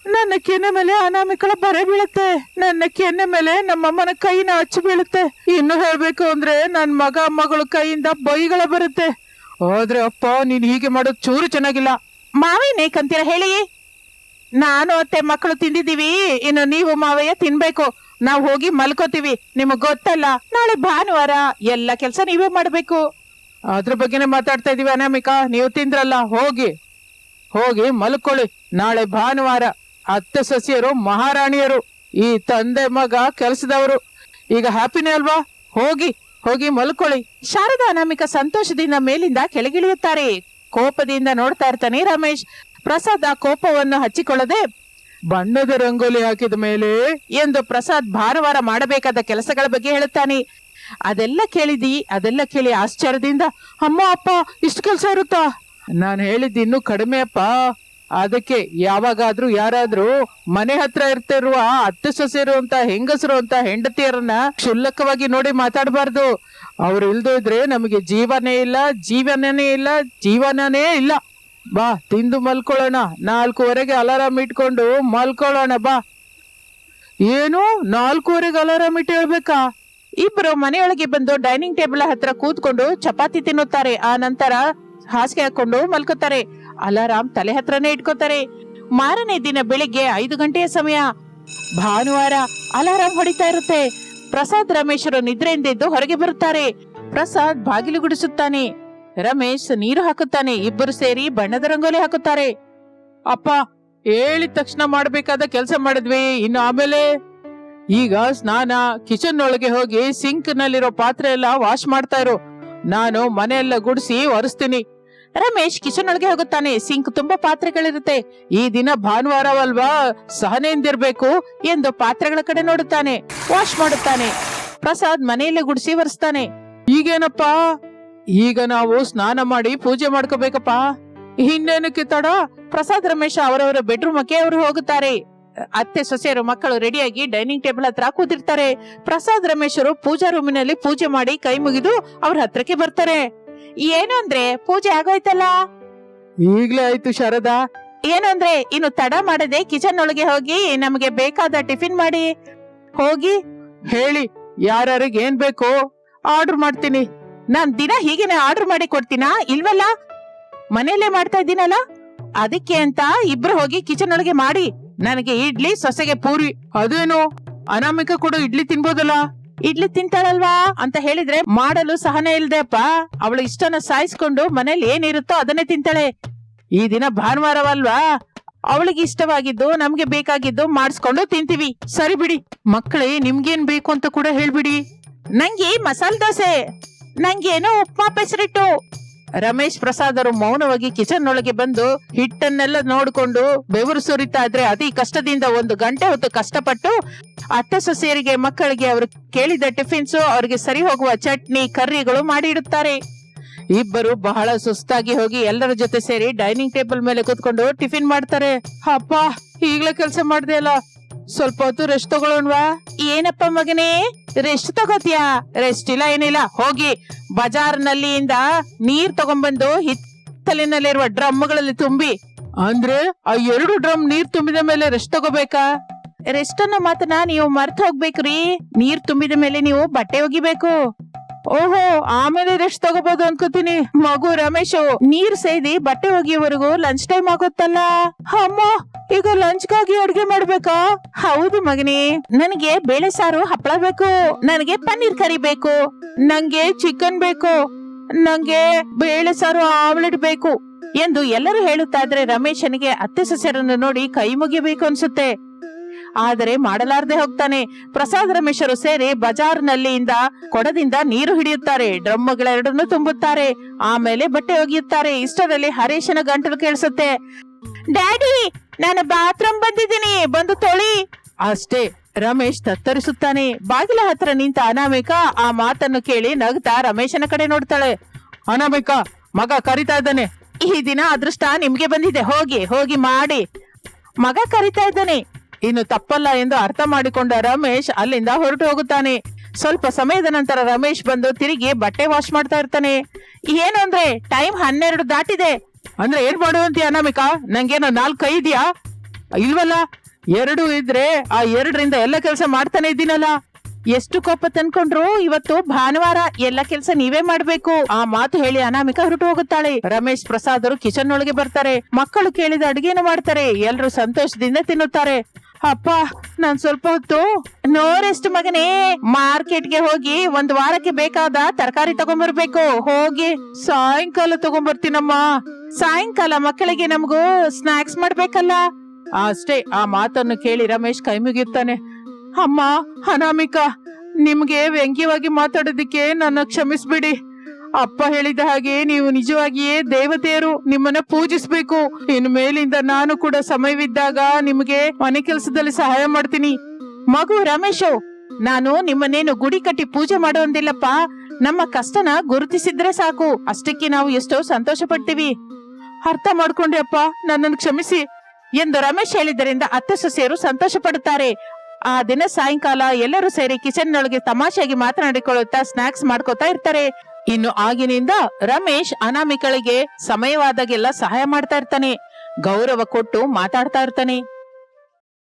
ನನ್ನ ಕೆನ್ನೆ ಮೇಲೆ ಅನಾಮಿಕಳ ಬರೆ ಬೀಳುತ್ತೆ. ನನ್ನ ಕೆನ್ನೆ ಮೇಲೆ ನಮ್ಮಮ್ಮನ ಕೈನ ಅಚ್ಚು ಬೀಳುತ್ತೆ. ಇನ್ನು ಹೇಳ್ಬೇಕು ಅಂದ್ರೆ ನನ್ನ ಮಗ, ಮಗಳ ಕೈಯಿಂದ ಬೈಗಳ ಬರುತ್ತೆ. ಆದ್ರೆ ಅಪ್ಪ, ನೀನ್ ಹೀಗೆ ಮಾಡೋದು ಚೂರು ಚೆನ್ನಾಗಿಲ್ಲ. ಮಾವೇನೇಕಂತೀರ ಹೇಳಿ? ನಾನು ಅತ್ತೆ ಮಕ್ಕಳು ತಿಂದಿದ್ದೀವಿ, ಇನ್ನು ನೀವು ಮಾವಯ್ಯ ತಿನ್ಬೇಕು. ನಾವ್ ಹೋಗಿ ಮಲ್ಕೋತೀವಿ. ನಿಮಗ್ ಗೊತ್ತಲ್ಲ? ನಾಳೆ ಭಾನುವಾರ ಎಲ್ಲ ಕೆಲಸ ನೀವೇ ಮಾಡ್ಬೇಕು. ಅದ್ರ ಬಗ್ಗೆನೇ ಮಾತಾಡ್ತಾ ಇದೀವಿ ಅನಾಮಿಕಾ. ನೀವು ತಿಂದ್ರಲ್ಲ, ಹೋಗಿ. ಹೋಗಿ ಮಲ್ಕೊಳ್ಳಿ. ನಾಳೆ ಭಾನುವಾರ ಅತ್ತೆ ಸಸ್ಯರು, ಮಹಾರಾಣಿಯರು, ಈ ತಂದೆ ಮಗ ಕೆಲಸದವರು. ಈಗ ಹ್ಯಾಪಿನೇ ಅಲ್ವಾ? ಹೋಗಿ ಹೋಗಿ ಮಲ್ಕೊಳ್ಳಿ. ಶಾರದಾ ಅನಾಮಿಕ ಸಂತೋಷದಿಂದ ಮೇಲಿಂದ ಕೆಳಗಿಳಿಯುತ್ತಾರೆ. ಕೋಪದಿಂದ ನೋಡ್ತಾ ಇರ್ತಾನೆ ರಮೇಶ್. ಪ್ರಸಾದ ಕೋಪವನ್ನು ಹಚ್ಚಿಕೊಳ್ಳದೆ ಬಣ್ಣದ ರಂಗೋಲಿ ಹಾಕಿದ ಮೇಲೆ ಎಂದು ಪ್ರಸಾದ್ ಭಾನುವಾರ ಮಾಡಬೇಕಾದ ಕೆಲಸಗಳ ಬಗ್ಗೆ ಹೇಳುತ್ತಾನೆ. ಅದೆಲ್ಲ ಕೇಳಿದಿ, ಅದೆಲ್ಲ ಕೇಳಿ ಆಶ್ಚರ್ಯದಿಂದ, ಅಮ್ಮ ಅಪ್ಪ, ಇಷ್ಟು ಕೆಲಸ ಇರುತ್ತಾ? ನಾನು ಹೇಳಿದ್ದು ಇನ್ನೂ ಕಡಿಮೆ ಅಪ್ಪ. ಅದಕ್ಕೆ ಯಾವಾಗಾದ್ರೂ ಯಾರಾದ್ರೂ ಮನೆ ಹತ್ರ ಇರ್ತಿರುವ ಅತ್ತೆ ಸೊಸೆರು ಅಂತ, ಹೆಂಗಸರು ಅಂತ, ಹೆಂಡತಿಯರನ್ನ ಕ್ಷುಲ್ಲಕವಾಗಿ ನೋಡಿ ಮಾತಾಡಬಾರ್ದು. ಅವ್ರು ಇಲ್ದೋದ್ರೆ ನಮಗೆ ಜೀವನೇ ಇಲ್ಲ, ಜೀವನನೇ ಇಲ್ಲ ಜೀವನನೇ ಇಲ್ಲ. ಬಾ, ತಿಂದು ಮಲ್ಕೊಳ್ಳೋಣ. ನಾಲ್ಕೂವರೆಗೆ ಅಲಾರಾಮ್ ಇಟ್ಕೊಂಡು ಮಲ್ಕೊಳ್ಳೋಣ, ಬಾ. ಏನು? ನಾಲ್ಕೂವರೆಗೆ ಅಲಾರಾಮ್ ಇಟ್ಟು ಹೇಳ್ಬೇಕಾ? ಇಬ್ರು ಮನೆಯೊಳಗೆ ಬಂದು ಡೈನಿಂಗ್ ಟೇಬಲ್ ಹತ್ರ ಕೂತ್ಕೊಂಡು ಚಪಾತಿ ತಿನ್ನುತ್ತಾರೆ. ಆ ನಂತರ ಹಾಸಿಗೆ ಹಾಕೊಂಡು ಮಲ್ಕೋತಾರೆ ಅಲಾರಾಮ್ ತಲೆ ಹತ್ರನೇ ಇಟ್ಕೋತಾರೆ. ಮಾರನೇ ದಿನ ಬೆಳಿಗ್ಗೆ ಐದು ಗಂಟೆಯ ಸಮಯ. ಭಾನುವಾರ ಅಲಾರಾಮ್ ಹೊಡಿತಾ ಇರುತ್ತೆ. ಪ್ರಸಾದ್ ರಮೇಶರು ನಿದ್ರೆಯಿಂದ ಎದ್ದು ಹೊರಗೆ ಬರುತ್ತಾರೆ. ಪ್ರಸಾದ್ ಬಾಗಿಲು ಗುಡಿಸುತ್ತಾನೆ. ರಮೇಶ್ ನೀರು ಹಾಕುತ್ತಾನೆ. ಇಬ್ಬರು ಸೇರಿ ಬಣ್ಣದ ರಂಗೋಲಿ ಹಾಕುತ್ತಾರೆ. ಅಪ್ಪ, ಹೇಳಿದ ತಕ್ಷಣ ಮಾಡಬೇಕಾದ ಕೆಲಸ ಮಾಡಿದ್ವಿ. ಇನ್ನು ಆಮೇಲೆ? ಈಗ ಸ್ನಾನ ಕಿಚನ್ ಒಳಗೆ ಹೋಗಿ ಸಿಂಕ್ ನಲ್ಲಿರೋ ಪಾತ್ರೆ ಎಲ್ಲ ವಾಶ್ ಮಾಡ್ತಾ ಇರು. ನಾನು ಮನೆಯೆಲ್ಲ ಗುಡಿಸಿ ಒರೆಸ್ತೀನಿ. ರಮೇಶ್ ಕಿಚನ್ ಒಳಗೆ ಹೋಗುತ್ತಾನೆ. ಸಿಂಕ್ ತುಂಬಾ ಪಾತ್ರೆಗಳಿರುತ್ತೆ. ಈ ದಿನ ಭಾನುವಾರವಲ್ವಾ? ಸಹನೆಯಿಂದಿರ್ಬೇಕು ಎಂದು ಪಾತ್ರೆಗಳ ಕಡೆ ನೋಡುತ್ತಾನೆ. ವಾಶ್ ಮಾಡುತ್ತಾನೆ. ಪ್ರಸಾದ್ ಮನೆಯಲ್ಲೇ ಗುಡಿಸಿ ಒರೆಸ್ತಾನೆ. ಈಗೇನಪ್ಪ? ಈಗ ನಾವು ಸ್ನಾನ ಮಾಡಿ ಪೂಜೆ ಮಾಡ್ಕೋಬೇಕಪ್ಪ. ಇನ್ನೇನಕ್ಕೆ ತಡ ಪ್ರಸಾದ್ ರಮೇಶ ಅವರವರ ಬೆಡ್ರೂಮಕ್ಕೆ ಅವರು ಹೋಗುತ್ತಾರೆ. ಅತ್ತೆ ಸೊಸೆಯರು ಮಕ್ಕಳು ರೆಡಿಯಾಗಿ ಡೈನಿಂಗ್ ಟೇಬಲ್ ಹತ್ರ ಕೂತಿರ್ತಾರೆ. ಪ್ರಸಾದ್ ರಮೇಶರು ಪೂಜಾ ರೂಮಿನಲ್ಲಿ ಪೂಜೆ ಮಾಡಿ ಕೈ ಮುಗಿದು ಅವ್ರ ಹತ್ರಕ್ಕೆ ಬರ್ತಾರೆ. ಏನು ಅಂದ್ರೆ ಪೂಜೆ ಆಗೋಯ್ತಲ್ಲ? ಈಗ್ಲೇ ಆಯ್ತು ಶಾರದಾ. ಏನು ಅಂದ್ರೆ ಇನ್ನು ತಡ ಮಾಡದೆ ಕಿಚನ್ ಒಳಗೆ ಹೋಗಿ ನಮಗೆ ಬೇಕಾದ ಟಿಫಿನ್ ಮಾಡಿ. ಹೋಗಿ. ಹೇಳಿ ಯಾರ್ಯಾರಿಗೆ ಏನ್ ಬೇಕು ಆರ್ಡರ್ ಮಾಡ್ತೀನಿ. ನಾನ್ ದಿನ ಹೀಗೇನೆ ಆರ್ಡರ್ ಮಾಡಿ ಕೊಡ್ತೀನಾ ಇಲ್ವಲ್ಲ? ಮನೆಯಲ್ಲೇ ಮಾಡ್ತಾ ಇದ್ದೀನಲ್ಲ? ಅದಕ್ಕೆ ಅಂತ ಇಬ್ರು ಹೋಗಿ ಕಿಚನ್ ಒಳಗೆ ಮಾಡಿ, ನನಗೆ ಇಡ್ಲಿ, ಸೊಸೆಗೆ ಪೂರಿ, ಅದೇನು? ಅನಾಮಿಕ ಕೂಡ ಇಡ್ಲಿ ತಿನ್ಬೋದಲ್ಲ? ಇಡ್ಲಿ ತಿಂತಾಳಲ್ವಾ? ಅಂತ ಹೇಳಿದ್ರೆ ಮಾಡಲು ಸಹನೆ ಇಲ್ದೆ ಅಪ್ಪ ಅವಳು ಇಷ್ಟನ ಸಾಯಿಸ್ಕೊಂಡು ಮನೇಲಿ ಏನಿರುತ್ತೋ ಅದನ್ನೇ ತಿಂತಾಳೆ. ಈ ದಿನ ಭಾನುವಾರವಲ್ವಾ? ಅವಳಿಗೆ ಇಷ್ಟವಾಗಿದ್ದು, ನಮ್ಗೆ ಬೇಕಾಗಿದ್ದು ಮಾಡಿಸ್ಕೊಂಡು ತಿಂತೀವಿ. ಸರಿ ಬಿಡಿ. ಮಕ್ಕಳೇ, ನಿಮ್ಗೇನ್ ಬೇಕು ಅಂತ ಕೂಡ ಹೇಳ್ಬಿಡಿ. ನಂಗೆ ಮಸಾಲ ದೋಸೆ. ನಂಗೇನೋ ಉಪ್ಮಾ ಪೆಸರಿಟ್ಟು. ರಮೇಶ್ ಪ್ರಸಾದ್ ಅವರು ಮೌನವಾಗಿ ಕಿಚನ್ ಒಳಗೆ ಬಂದು ಹಿಟ್ಟನ್ನೆಲ್ಲ ನೋಡ್ಕೊಂಡು ಬೆವರು ಸುರಿತಾ ಇದ್ರೆ ಅತಿ ಕಷ್ಟದಿಂದ ಒಂದು ಗಂಟೆ ಹೊತ್ತು ಕಷ್ಟಪಟ್ಟು ಅತ್ತೆ ಸೊಸೆಯರಿಗೆ, ಮಕ್ಕಳಿಗೆ ಅವರು ಕೇಳಿದ ಟಿಫಿನ್ಸ್ ಅವರಿಗೆ ಸರಿ ಹೋಗುವ ಚಟ್ನಿ, ಕರ್ರಿಗಳು ಮಾಡಿ ಇಡುತ್ತಾರೆ. ಇಬ್ಬರು ಬಹಳ ಸುಸ್ತಾಗಿ ಹೋಗಿ ಎಲ್ಲರ ಜೊತೆ ಸೇರಿ ಡೈನಿಂಗ್ ಟೇಬಲ್ ಮೇಲೆ ಕೂತ್ಕೊಂಡು ಟಿಫಿನ್ ಮಾಡ್ತಾರೆ. ಅಪ್ಪ, ಈಗ್ಲೇ ಕೆಲಸ ಮಾಡ್ದೆ ಅಲ್ಲ? ಸ್ವಲ್ಪ ಹೊತ್ತು ರೆಸ್ಟ್ ತಗೊಳ್ಳೋಣವಾ ಏನಪ್ಪ ಮಗನೇ? ರೆಸ್ಟ್ ತಗೋತಿಯಾ? ರೆಸ್ಟ್ ಇಲ್ಲ, ಏನಿಲ್ಲ. ಹೋಗಿ ಬಜಾರ್ನಲ್ಲಿಂದ ನೀರ್ ತಗೊಂಡ್ಬಂದು ಹಿತ್ತಲಿನಲ್ಲಿರುವ ಡ್ರಮ್ಗಳಲ್ಲಿ ತುಂಬಿ. ಅಂದ್ರೆ ಆ ಎರಡು ಡ್ರಮ್ ನೀರ್ ತುಂಬಿದ ಮೇಲೆ ರೆಸ್ಟ್ ತಗೋಬೇಕಾ? ರೆಸ್ಟ್ ಅನ್ನೋ ಮಾತನ್ನ ನೀವು ಮರ್ತ ಹೋಗ್ಬೇಕ್ರಿ. ನೀರ್ ತುಂಬಿದ ಮೇಲೆ ನೀವು ಬಟ್ಟೆ ಒಗಿಬೇಕು. ಓಹೋ, ಆಮೇಲೆ ರೆಸ್ಟ್ ತಗೋಬಹುದು ಅನ್ಕೋತೀನಿ. ಮಗು ರಮೇಶು, ನೀರ್ ಸೇದಿ ಬಟ್ಟೆ ಒಗಿಯವರೆಗೂ ಲಂಚ್ ಟೈಮ್ ಆಗುತ್ತಲ್ಲ? ಅಮ್ಮ ಈಗ ಲಂಚ್ಗಾಗಿ ಅಡ್ಗೆ ಮಾಡ್ಬೇಕಾ? ಹೌದು ಮಗನಿ. ನನಗೆ ಬೇಳೆ ಸಾರು ಹಪ್ಪಳ ಬೇಕು. ನನಗೆ ಪನ್ನೀರ್ ಕರಿ ಬೇಕು. ನಂಗೆ ಚಿಕನ್ ಬೇಕು. ನಂಗೆ ಬೇಳೆ ಸಾರು ಆಮ್ಲೆಟ್ ಬೇಕು. ಎಂದು ಎಲ್ಲರೂ ಹೇಳುತ್ತಾ ಇದ್ರೆ ರಮೇಶನಿಗೆ ಅತ್ತೆ ಸೊಸೆರನ್ನು ನೋಡಿ ಕೈ ಮುಗಿಬೇಕು ಅನ್ಸುತ್ತೆ. ಆದರೆ ಮಾಡಲಾರದೆ ಹೋಗ್ತಾನೆ. ಪ್ರಸಾದ್ ರಮೇಶರು ಸೇರಿ ಬಜಾರ್ನಲ್ಲಿಂದ ಕೊಡದಿಂದ ನೀರು ಹಿಡಿಯುತ್ತಾರೆ. ಡ್ರಮ್ಗಳೆರಡನ್ನು ತುಂಬುತ್ತಾರೆ. ಆಮೇಲೆ ಬಟ್ಟೆ ಒಗೆಯುತ್ತಾರೆ. ಇಷ್ಟರಲ್ಲಿ ಹರೀಶನ ಗಂಟಲು ಕೇಳಿಸುತ್ತೆ. ಡ್ಯಾಡಿ ನಾನು ಬಾತ್ರೂಮ್ ಬಂದಿದ್ದೀನಿ. ಬಂದು ತೊಳಿ. ಅಷ್ಟೇ, ರಮೇಶ್ ತತ್ತರಿಸುತ್ತಾನೆ. ಬಾಗಿಲ ಹತ್ರ ನಿಂತ ಅನಾಮಿಕ ಆ ಮಾತನ್ನು ಕೇಳಿ ನಗ್ತಾ ರಮೇಶನ ಕಡೆ ನೋಡ್ತಾಳೆ. ಅನಾಮಿಕ, ಮಗ ಕರಿತಾ ಇದ್ದಾನೆ. ಈ ದಿನ ಅದೃಷ್ಟ ನಿಮ್ಗೆ ಬಂದಿದೆ. ಹೋಗಿ ಹೋಗಿ ಮಾಡಿ. ಮಗ ಕರಿತಾ ಇದ್ದಾನೆ. ಇನ್ನು ತಪ್ಪಲ್ಲ ಎಂದು ಅರ್ಥ ಮಾಡಿಕೊಂಡ ರಮೇಶ್ ಅಲ್ಲಿಂದ ಹೊರಟು ಹೋಗುತ್ತಾನೆ. ಸ್ವಲ್ಪ ಸಮಯದ ನಂತರ ರಮೇಶ್ ಬಂದು ತಿರುಗಿ ಬಟ್ಟೆ ವಾಶ್ ಮಾಡ್ತಾ ಇರ್ತಾನೆ. ಏನು ಅಂದ್ರೆ ಟೈಮ್ ಹನ್ನೆರಡು ದಾಟಿದೆ. ಅಂದ್ರೆ ಏನ್ ಮಾಡುವಂತೀಯ ಅನಾಮಿಕ? ನಂಗೇನೋ ನಾಲ್ಕು ಕೈ ಇದೆಯಾ ಇಲ್ವಲ್ಲ? ಎರಡು ಇದ್ರೆ ಆ ಎರಡರಿಂದ ಎಲ್ಲ ಕೆಲಸ ಮಾಡ್ತಾನೆ ಇದ್ದೀನಲ್ಲ. ಎಷ್ಟು ಕೋಪ ತಂದ್ಕೊಂಡ್ರು? ಇವತ್ತು ಭಾನುವಾರ ಎಲ್ಲ ಕೆಲಸ ನೀವೇ ಮಾಡ್ಬೇಕು. ಆ ಮಾತು ಹೇಳಿ ಅನಾಮಿಕ ಹೊರಟು ಹೋಗುತ್ತಾಳೆ. ರಮೇಶ್ ಪ್ರಸಾದ್ ಅವರು ಕಿಚನ್ ಒಳಗೆ ಬರ್ತಾರೆ. ಮಕ್ಕಳು ಕೇಳಿದ ಅಡುಗೆನು ಮಾಡ್ತಾರೆ. ಎಲ್ರು ಸಂತೋಷದಿಂದ ತಿನ್ನುತ್ತಾರೆ. ಅಪ್ಪ, ನಾನ್ ಸ್ವಲ್ಪ ಹೊತ್ತು ನೋರೆಸ್ಟ್ ಮಗನೇ. ಮಗನೇ ಮಾರ್ಕೆಟ್ಗೆ ಹೋಗಿ ಒಂದ್ ವಾರಕ್ಕೆ ಬೇಕಾದ ತರಕಾರಿ ತಗೊಂಡ್ಬರ್ಬೇಕು ಹೋಗಿ ಸಾಯಂಕಾಲ ತಗೊಂಬರ್ತೀನಮ್ಮ. ಸಾಯಂಕಾಲ ಮಕ್ಕಳಿಗೆ ನಮಗೂ ಸ್ನಾಕ್ಸ್ ಮಾಡ್ಬೇಕಲ್ಲ? ಅಷ್ಟೇ, ಆ ಮಾತನ್ನು ಕೇಳಿ ರಮೇಶ್ ಕೈ ಮುಗಿಯುತ್ತಾನೆ. ಅಮ್ಮ, ಅನಾಮಿಕಾ, ನಿಮ್ಗೆ ವ್ಯಂಗ್ಯವಾಗಿ ಮಾತಾಡೋದಕ್ಕೆ ನನ್ನ ಕ್ಷಮಿಸ್ಬಿಡಿ. ಅಪ್ಪ ಹೇಳಿದ ಹಾಗೆ ನೀವು ನಿಜವಾಗಿಯೇ ದೇವತೆಯರು, ನಿಮ್ಮನ್ನ ಪೂಜಿಸ್ಬೇಕು. ಇನ್ನು ಮೇಲಿಂದ ನಾನು ಕೂಡ ಸಮಯವಿದ್ದಾಗ ನಿಮಗೆ ಮನೆ ಕೆಲಸದಲ್ಲಿ ಸಹಾಯ ಮಾಡ್ತೀನಿ. ಮಗು ರಮೇಶು, ನಾನು ನಿಮ್ಮನ್ನೇನು ಗುಡಿ ಕಟ್ಟಿ ಪೂಜೆ ಮಾಡೋಂದಿಲ್ಲಪ್ಪ ನಮ್ಮ ಕಷ್ಟನ ಗುರುತಿಸಿದ್ರೆ ಸಾಕು. ಅಷ್ಟಕ್ಕೆ ನಾವು ಎಷ್ಟೋ ಸಂತೋಷ ಪಡ್ತೀವಿ ಅರ್ಥ ಮಾಡ್ಕೊಂಡೆ ಅಪ್ಪ ನನ್ನನ್ನು ಕ್ಷಮಿಸಿ. ಎಂದು ರಮೇಶ್ ಹೇಳಿದ್ದರಿಂದ ಅತ್ತೆ ಸೊಸೆಯರು ಸಂತೋಷ ಪಡುತ್ತಾರೆ ಆ ದಿನ ಸಾಯಂಕಾಲ ಎಲ್ಲರೂ ಸೇರಿ ಕಿಚನ್ ನೊಳಗೆ ತಮಾಷೆಯಾಗಿ ಮಾತನಾಡಿಕೊಳ್ಳುತ್ತಾ ಸ್ನಾಕ್ಸ್ ಮಾಡ್ಕೋತಾ ಇರ್ತಾರೆ. ಇನ್ನು ಆಗಿನಿಂದ ರಮೇಶ್ ಅನಾಮಿಕಳಿಗೆ ಸಮಯವಾದಾಗೆಲ್ಲ ಸಹಾಯ ಮಾಡ್ತಾ ಇರ್ತಾನೆ. ಗೌರವ ಕೊಟ್ಟು ಮಾತಾಡ್ತಾ ಇರ್ತಾನೆ.